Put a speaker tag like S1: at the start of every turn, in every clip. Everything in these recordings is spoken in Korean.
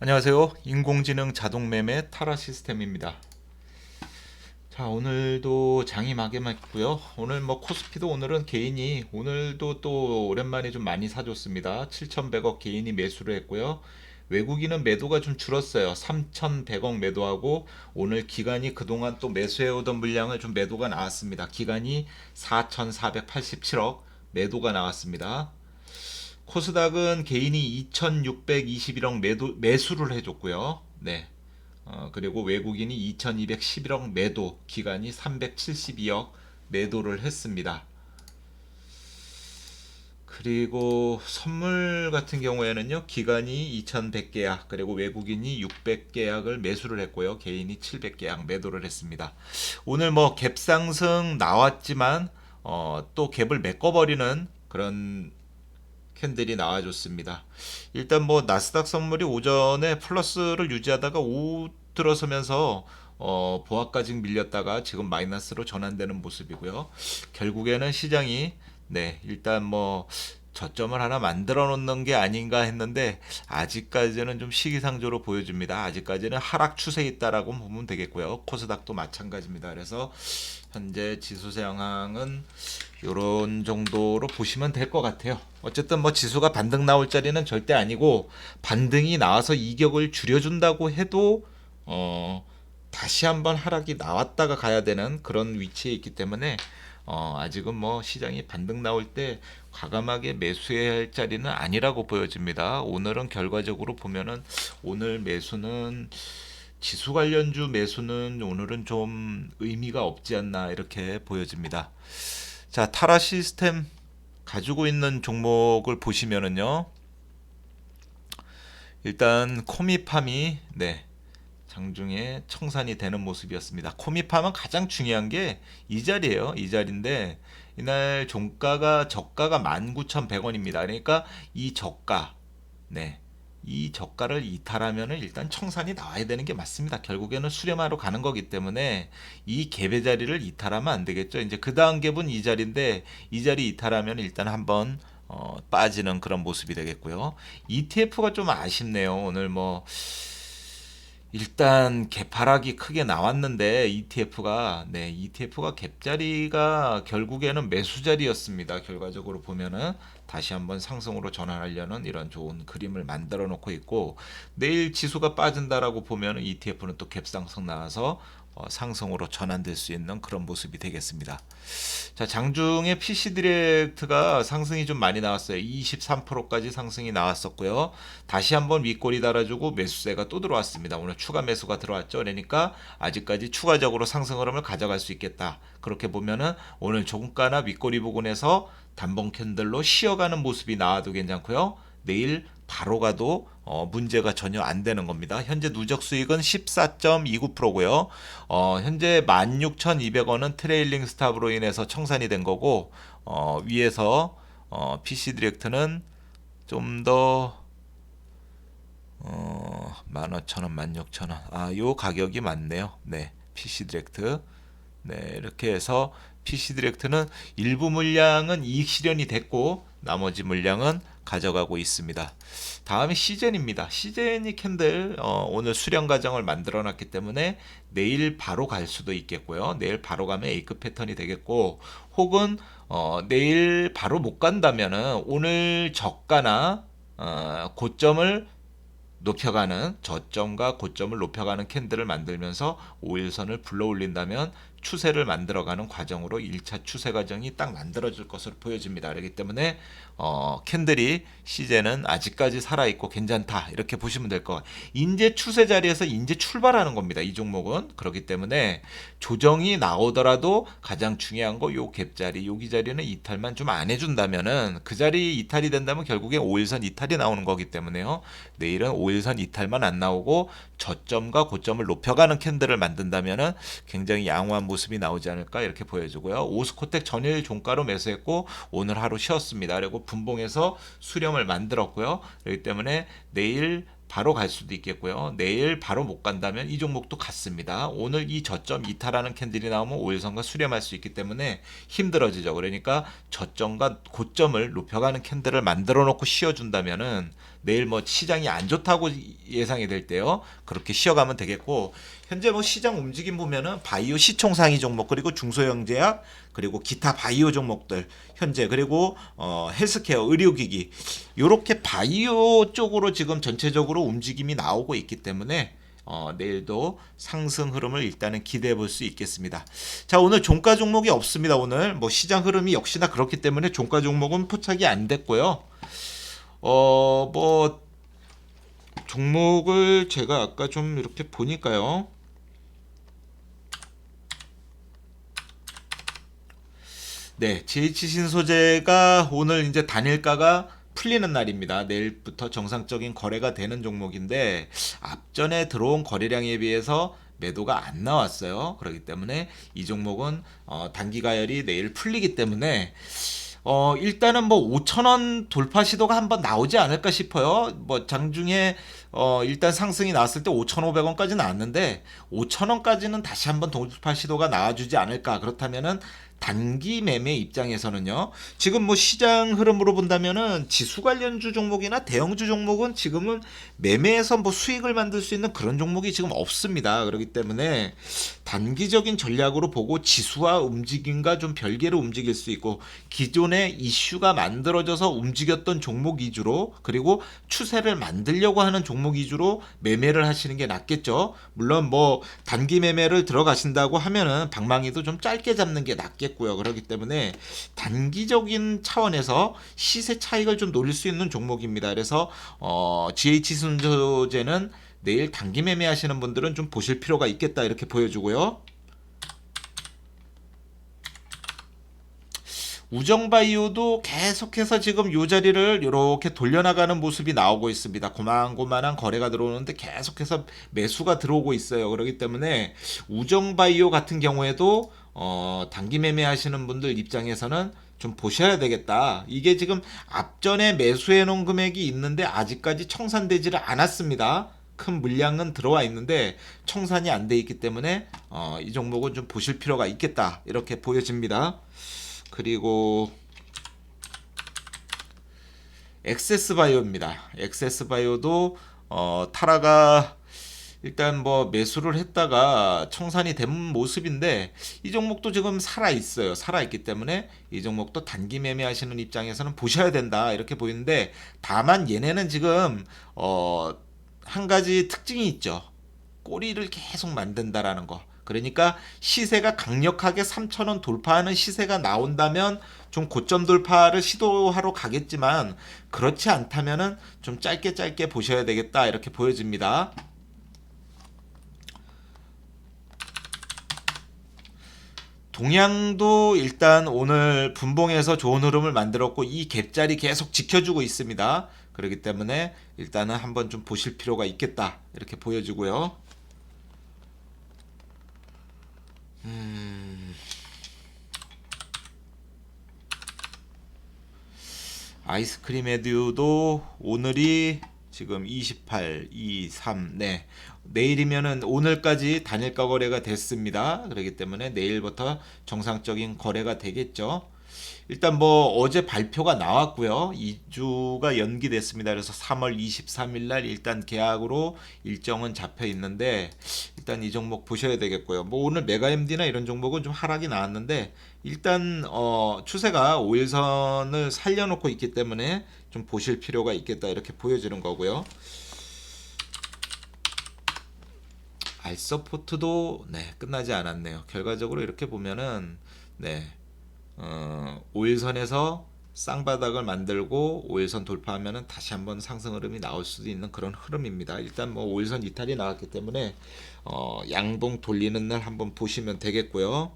S1: 안녕하세요. 인공지능 자동 매매 타라 시스템입니다. 자, 오늘도 장이 막에맞고요. 오늘 뭐 코스피도 오늘은 개인이 오늘도 또 오랜만에 좀 많이 사줬습니다. 7,100억 개인이 매수를 했고요. 외국인은 매도가 좀 줄었어요. 3,100억 매도하고 오늘 기간이 그동안 또 매수해오던 물량을 좀 매도가 나왔습니다. 기간이 4,487억 매도가 나왔습니다. 코스닥은 개인이 2,621억 매도, 매수를 해줬고요. 네. 어, 그리고 외국인이 2,211억 매도, 기간이 372억 매도를 했습니다. 그리고 선물 같은 경우에는요, 기간이 2,100계약, 그리고 외국인이 600계약을 매수를 했고요, 개인이 700계약 매도를 했습니다. 오늘 뭐 갭상승 나왔지만, 어, 또 갭을 메꿔버리는 그런 캔들이 나와줬습니다. 일단 뭐 나스닥 선물이 오전에 플러스를 유지하다가 오후 들어서면서 어, 보합까지 밀렸다가 지금 마이너스로 전환되는 모습이고요. 결국에는 시장이 네 일단 뭐 저점을 하나 만들어 놓는 게 아닌가 했는데 아직까지는 좀 시기상조로 보여집니다. 아직까지는 하락 추세에 있다라고 보면 되겠고요. 코스닥도 마찬가지입니다. 그래서 현재 지수 상황은 이런 정도로 보시면 될 것 같아요. 어쨌든 뭐 지수가 반등 나올 자리는 절대 아니고 반등이 나와서 이격을 줄여준다고 해도 어 다시 한번 하락이 나왔다가 가야 되는 그런 위치에 있기 때문에 어 아직은 뭐 시장이 반등 나올 때 과감하게 매수해야 할 자리는 아니라고 보여집니다. 오늘은 결과적으로 보면은 오늘 매수는 지수 관련주 매수는 오늘은 좀 의미가 없지 않나 이렇게 보여집니다. 자, 타라 시스템 가지고 있는 종목을 보시면은요. 일단 코미팜이 네. 장중에 청산이 되는 모습이었습니다. 코미팜은 가장 중요한 게 이 자리예요. 이 자리인데 이날 종가가 저가가 19,100원입니다. 그러니까 이 저가 네. 이 저가를 이탈하면 일단 청산이 나와야 되는 게 맞습니다. 결국에는 수렴하러 가는 거기 때문에 이 갭의 자리를 이탈하면 안 되겠죠. 이제 그 다음 갭은 이 자리인데 이 자리 이탈하면 일단 한번 어, 빠지는 그런 모습이 되겠고요. ETF가 좀 아쉽네요. 오늘 뭐 일단 개파락이 크게 나왔는데 ETF가 네 ETF가 갭자리가 결국에는 매수자리였습니다. 결과적으로 보면은 다시 한번 상승으로 전환하려는 이런 좋은 그림을 만들어 놓고 있고 내일 지수가 빠진다라고 보면은 ETF는 또 갭상승 나와서 어, 상승으로 전환될 수 있는 그런 모습이 되겠습니다. 자, 장중에 PC 디렉트가 상승이 좀 많이 나왔어요. 23%까지 상승이 나왔었고요. 다시 한번 윗골이 달아주고 매수세가 또 들어왔습니다. 오늘 추가 매수가 들어왔죠. 그러니까 아직까지 추가적으로 상승 흐름을 가져갈 수 있겠다. 그렇게 보면은 오늘 종가나 윗골이 부근에서 단봉 캔들로 쉬어가는 모습이 나와도 괜찮고요. 내일 바로 가도 어, 문제가 전혀 안 되는 겁니다. 현재 누적 수익은 14.29%고요. 어, 현재 16,200원은 트레일링 스탑으로 인해서 청산이 된 거고 어, 위에서 어, PC 디렉트는 좀더 어, 15,000원, 16,000원. 아, 요 가격이 맞네요. 네. PC 디렉트. 네, 이렇게 해서 PC 디렉트는 일부 물량은 이익 실현이 됐고 나머지 물량은 가져가고 있습니다. 다음에 시젠입니다. 시젠이 캔들 어, 오늘 수령 과정을 만들어 놨기 때문에 내일 바로 갈 수도 있겠고요. 내일 바로 가면 A급 패턴이 되겠고 혹은 어, 내일 바로 못 간다면은 오늘 저가나 어, 고점을 높여가는 저점과 고점을 높여가는 캔들을 만들면서 5일선을 불러 올린다면 추세를 만들어가는 과정으로 1차 추세 과정이 딱 만들어질 것으로 보여집니다. 그렇기 때문에 어, 캔들이 시제는 아직까지 살아있고 괜찮다 이렇게 보시면 될 것 같아요. 인제 추세 자리에서 인제 출발하는 겁니다. 이 종목은 그렇기 때문에 조정이 나오더라도 가장 중요한 거 요 갭자리 여기 자리는 이탈만 좀 안 해준다면은 그 자리 이탈이 된다면 결국에 5일선 이탈이 나오는 거기 때문에요. 내일은 5일선 이탈만 안 나오고 저점과 고점을 높여가는 캔들을 만든다면은 굉장히 양호한 모습이 나오지 않을까 이렇게 보여주고요. 오스코텍 전일 종가로 매수했고 오늘 하루 쉬었습니다. 그리고 분봉에서 수렴을 만들었고요. 그렇기 때문에 내일 바로 갈 수도 있겠고요. 내일 바로 못 간다면 이 종목도 같습니다. 오늘 이 저점 이탈하는 캔들이 나오면 5일선과 수렴할 수 있기 때문에 힘들어지죠. 그러니까 저점과 고점을 높여가는 캔들을 만들어 놓고 씌워준다면은 내일 뭐 시장이 안 좋다고 예상이 될 때요. 그렇게 쉬어가면 되겠고 현재 뭐 시장 움직임 보면은 바이오 시총 상위 종목 그리고 중소형제약 그리고 기타 바이오 종목들 현재 그리고 어 헬스케어 의료기기 요렇게 바이오 쪽으로 지금 전체적으로 움직임이 나오고 있기 때문에 어, 내일도 상승 흐름을 일단은 기대해 볼 수 있겠습니다. 자, 오늘 종가 종목이 없습니다. 오늘 뭐 시장 흐름이 역시나 그렇기 때문에 종가 종목은 포착이 안 됐고요. 어, 뭐 종목을 제가 아까 좀 이렇게 보니까요. 네, GH 신소재가 오늘 이제 단일가가 풀리는 날입니다. 내일부터 정상적인 거래가 되는 종목인데 앞전에 들어온 거래량에 비해서 매도가 안 나왔어요. 그렇기 때문에 이 종목은 어, 단기 가열이 내일 풀리기 때문에 어, 일단은 뭐 5천 원 돌파 시도가 한번 나오지 않을까 싶어요. 뭐 장중에 어, 일단 상승이 나왔을 때 5,500원까지 나왔는데 5,000원까지는 다시 한번 돌파 시도가 나와주지 않을까. 그렇다면은 단기 매매 입장에서는요. 지금 뭐 시장 흐름으로 본다면은 지수 관련주 종목이나 대형주 종목은 지금은 매매에서 뭐 수익을 만들 수 있는 그런 종목이 지금 없습니다. 그렇기 때문에 단기적인 전략으로 보고 지수와 움직임과 좀 별개로 움직일 수 있고 기존의 이슈가 만들어져서 움직였던 종목 위주로 그리고 추세를 만들려고 하는 종목 위주로 매매를 하시는 게 낫겠죠. 물론 뭐 단기 매매를 들어가신다고 하면은 방망이도 좀 짧게 잡는 게 낫겠고요. 그렇기 때문에 단기적인 차원에서 시세 차익을 좀 노릴 수 있는 종목입니다. 그래서 어, GH 순조제는 내일 단기 매매하시는 분들은 좀 보실 필요가 있겠다 이렇게 보여주고요. 우정바이오도 계속해서 지금 요 자리를 이렇게 돌려나가는 모습이 나오고 있습니다. 고만고만한 거래가 들어오는데 계속해서 매수가 들어오고 있어요. 그렇기 때문에 우정바이오 같은 경우에도 어, 단기 매매 하시는 분들 입장에서는 좀 보셔야 되겠다. 이게 지금 앞전에 매수해 놓은 금액이 있는데 아직까지 청산되지를 않았습니다. 큰 물량은 들어와 있는데 청산이 안 돼 있기 때문에 어, 이 종목은 좀 보실 필요가 있겠다. 이렇게 보여집니다. 그리고 엑세스 바이오입니다. 엑세스 바이오도 어, 타라가 일단 뭐 매수를 했다가 청산이 된 모습인데 이 종목도 지금 살아 있어요. 살아 있기 때문에 이 종목도 단기 매매하시는 입장에서는 보셔야 된다 이렇게 보이는데 다만 얘네는 지금 어, 한 가지 특징이 있죠. 꼬리를 계속 만든다라는 거. 그러니까 시세가 강력하게 3,000원 돌파하는 시세가 나온다면 좀 고점 돌파를 시도하러 가겠지만 그렇지 않다면은 좀 짧게 짧게 보셔야 되겠다 이렇게 보여집니다. 동양도 일단 오늘 분봉에서 좋은 흐름을 만들었고 이 갭자리 계속 지켜주고 있습니다. 그렇기 때문에 일단은 한번 좀 보실 필요가 있겠다 이렇게 보여주고요. 음. 아이스크림 에듀도 오늘이 지금 28, 23, 네. 내일이면은 오늘까지 단일가 거래가 됐습니다. 그렇기 때문에 내일부터 정상적인 거래가 되겠죠. 일단 뭐 어제 발표가 나왔고요. 2주가 연기됐습니다. 그래서 3월 23일 날 일단 계약으로 일정은 잡혀 있는데 일단 이 종목 보셔야 되겠고요. 뭐 오늘 메가 MD나 이런 종목은 좀 하락이 나왔는데 일단 어 추세가 5일선을 살려놓고 있기 때문에 좀 보실 필요가 있겠다 이렇게 보여지는 거고요. 알서포트도 네 끝나지 않았네요. 결과적으로 이렇게 보면은 네 어, 5일선에서 쌍바닥을 만들고 5일선 돌파하면은 다시 한번 상승 흐름이 나올 수도 있는 그런 흐름입니다. 일단 뭐 5일선 이탈이 나왔기 때문에 어, 양봉 돌리는 날 한번 보시면 되겠고요.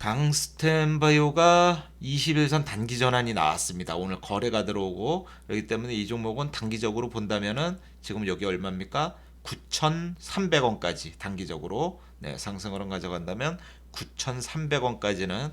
S1: 강스텐바이오가 21선 단기 전환이 나왔습니다. 오늘 거래가 들어오고 그렇기 때문에 이 종목은 단기적으로 본다면은 지금 여기 얼마입니까? 9,300원까지 단기적으로 네, 상승으로 가져간다면 9,300원까지는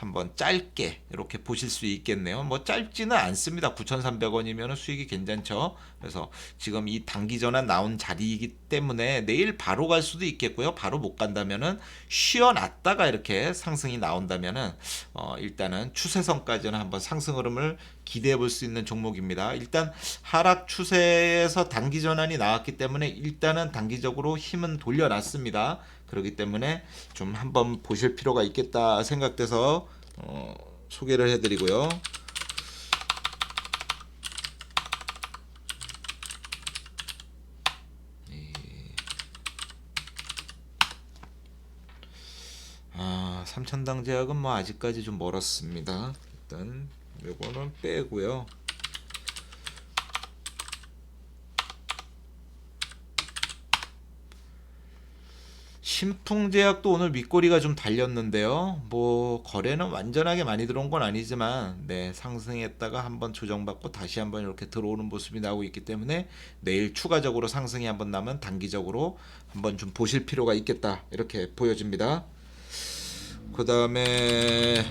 S1: 한번 짧게 이렇게 보실 수 있겠네요. 뭐 짧지는 않습니다. 9,300원이면 수익이 괜찮죠. 그래서 지금 이 단기 전환 나온 자리이기 때문에 내일 바로 갈 수도 있겠고요. 바로 못 간다면은 쉬어놨다가 이렇게 상승이 나온다면은 어 일단은 추세선까지는 한번 상승 흐름을 기대해 볼 수 있는 종목입니다. 일단 하락 추세에서 단기 전환이 나왔기 때문에 일단은 단기적으로 힘은 돌려놨습니다. 그렇기 때문에 좀 한번 보실 필요가 있겠다 생각돼서 어, 소개를 해드리고요. 아, 삼천당 제약은 뭐 아직까지 좀 멀었습니다. 일단 요거는 빼고요. 신풍제약도 오늘 윗꼬리가 좀 달렸는데요. 뭐 거래는 완전하게 많이 들어온 건 아니지만 네, 상승했다가 한번 조정받고 다시 한번 이렇게 들어오는 모습이 나오고 있기 때문에 내일 추가적으로 상승이 한번 나면 단기적으로 한번 좀 보실 필요가 있겠다. 이렇게 보여집니다. 그다음에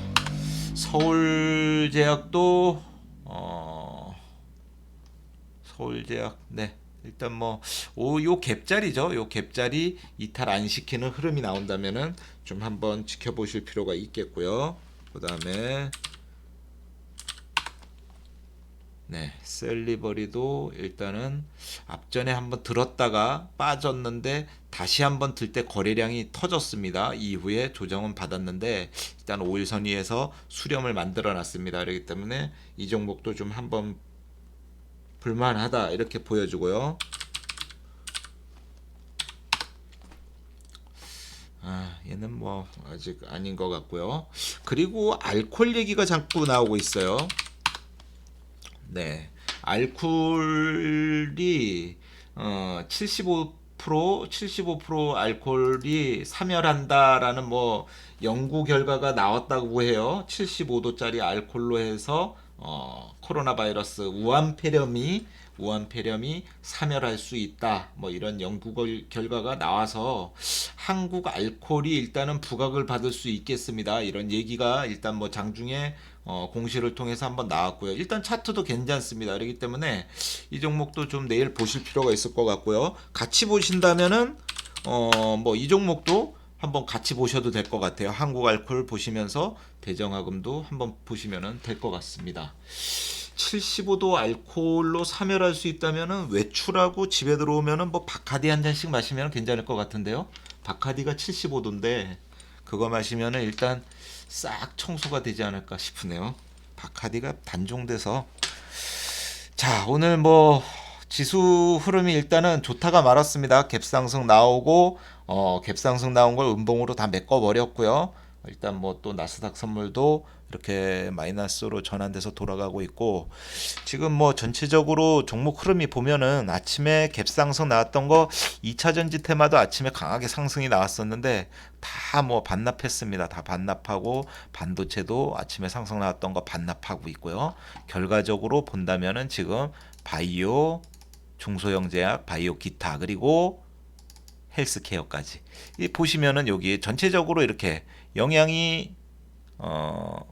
S1: 서울제약도 어 서울제약 네. 일단 뭐오요 갭자리죠. 요 갭자리 이탈 안 시키는 흐름이 나온다면은 좀 한번 지켜보실 필요가 있겠고요. 그 다음에 네 셀리버리도 일단은 앞전에 한번 들었다가 빠졌는데 다시 한번 들 때 거래량이 터졌습니다. 이후에 조정은 받았는데 일단 5일 선 위에서 수렴을 만들어 놨습니다. 그렇기 때문에 이 종목도 좀 한번 불만하다 이렇게 보여주고요. 아, 얘는 뭐 아직 아닌 것 같고요. 그리고 알콜 얘기가 자꾸 나오고 있어요. 네, 알콜이 어, 75% 75% 알콜이 사멸한다라는 뭐 연구 결과가 나왔다고 해요. 75도짜리 알콜로 해서 어, 코로나 바이러스 우한 폐렴이 우한 폐렴이 사멸할 수 있다. 뭐 이런 연구 결- 결과가 나와서 한국 알콜이 일단은 부각을 받을 수 있겠습니다. 이런 얘기가 일단 뭐 장중에 어, 공시를 통해서 한번 나왔고요. 일단 차트도 괜찮습니다. 그렇기 때문에 이 종목도 좀 내일 보실 필요가 있을 것 같고요. 같이 보신다면은 어, 뭐 이 종목도 한번 같이 보셔도 될 것 같아요. 한국 알콜 보시면서 대정하금도 한번 보시면 될것 같습니다. 75도 알코올로 사멸할 수 있다면은 외출하고 집에 들어오면은 뭐 바카디 한 잔씩 마시면 괜찮을 것 같은데요. 바카디가 75도인데 그거 마시면은 일단 싹 청소가 되지 않을까 싶으네요. 바카디가 단종돼서 자 오늘 뭐 지수 흐름이 일단은 좋다가 말았습니다. 갭상승 나오고 어 갭상승 나온 걸 음봉으로 다 메꿔 버렸고요. 일단 뭐 또 나스닥 선물도 이렇게 마이너스로 전환돼서 돌아가고 있고 지금 뭐 전체적으로 종목 흐름이 보면은 아침에 갭상승 나왔던 거 2차 전지 테마도 아침에 강하게 상승이 나왔었는데 다 뭐 반납했습니다. 다 반납하고 반도체도 아침에 상승 나왔던 거 반납하고 있고요. 결과적으로 본다면은 지금 바이오 중소형 제약, 바이오 기타 그리고 헬스케어까지 이 보시면은 여기 전체적으로 이렇게 영향이 어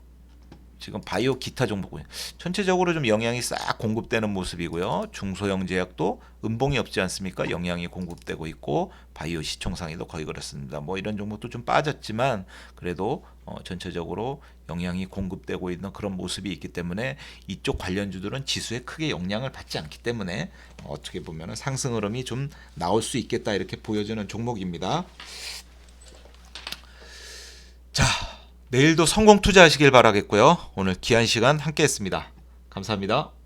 S1: 지금 바이오 기타 종목은 전체적으로 좀 영향이 싹 공급되는 모습이고요. 중소형 제약도 음봉이 없지 않습니까? 영향이 공급되고 있고 바이오 시총상에도 거의 그렇습니다. 뭐 이런 종목도 좀 빠졌지만 그래도 어, 전체적으로 영향이 공급되고 있는 그런 모습이 있기 때문에 이쪽 관련주들은 지수에 크게 영향을 받지 않기 때문에 어, 어떻게 보면 상승 흐름이 좀 나올 수 있겠다 이렇게 보여지는 종목입니다. 자, 내일도 성공 투자하시길 바라겠고요. 오늘 귀한 시간 함께 했습니다. 감사합니다.